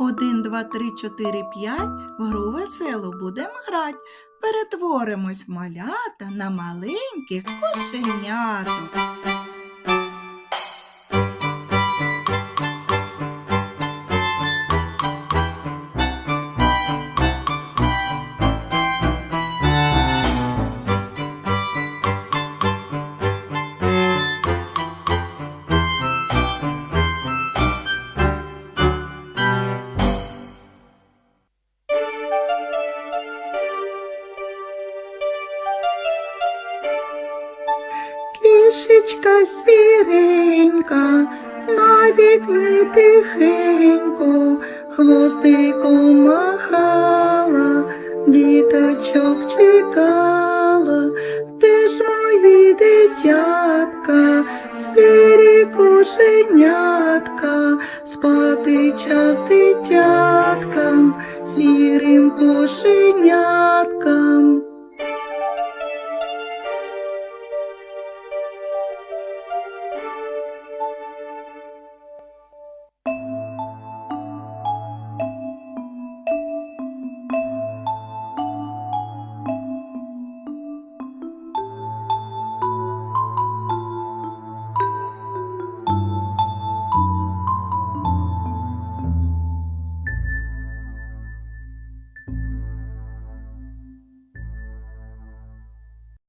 Один, два, три, чотири, п'ять. В гру веселу будемо грати. Перетворимось малята на маленьких кошеняток. Мишечка сіренька, на вікні тихенько, хвостиком махала, діточок чекала, ти ж мої дитятка, сірі кошенятка, спати час дитяткам, сірим кошеням.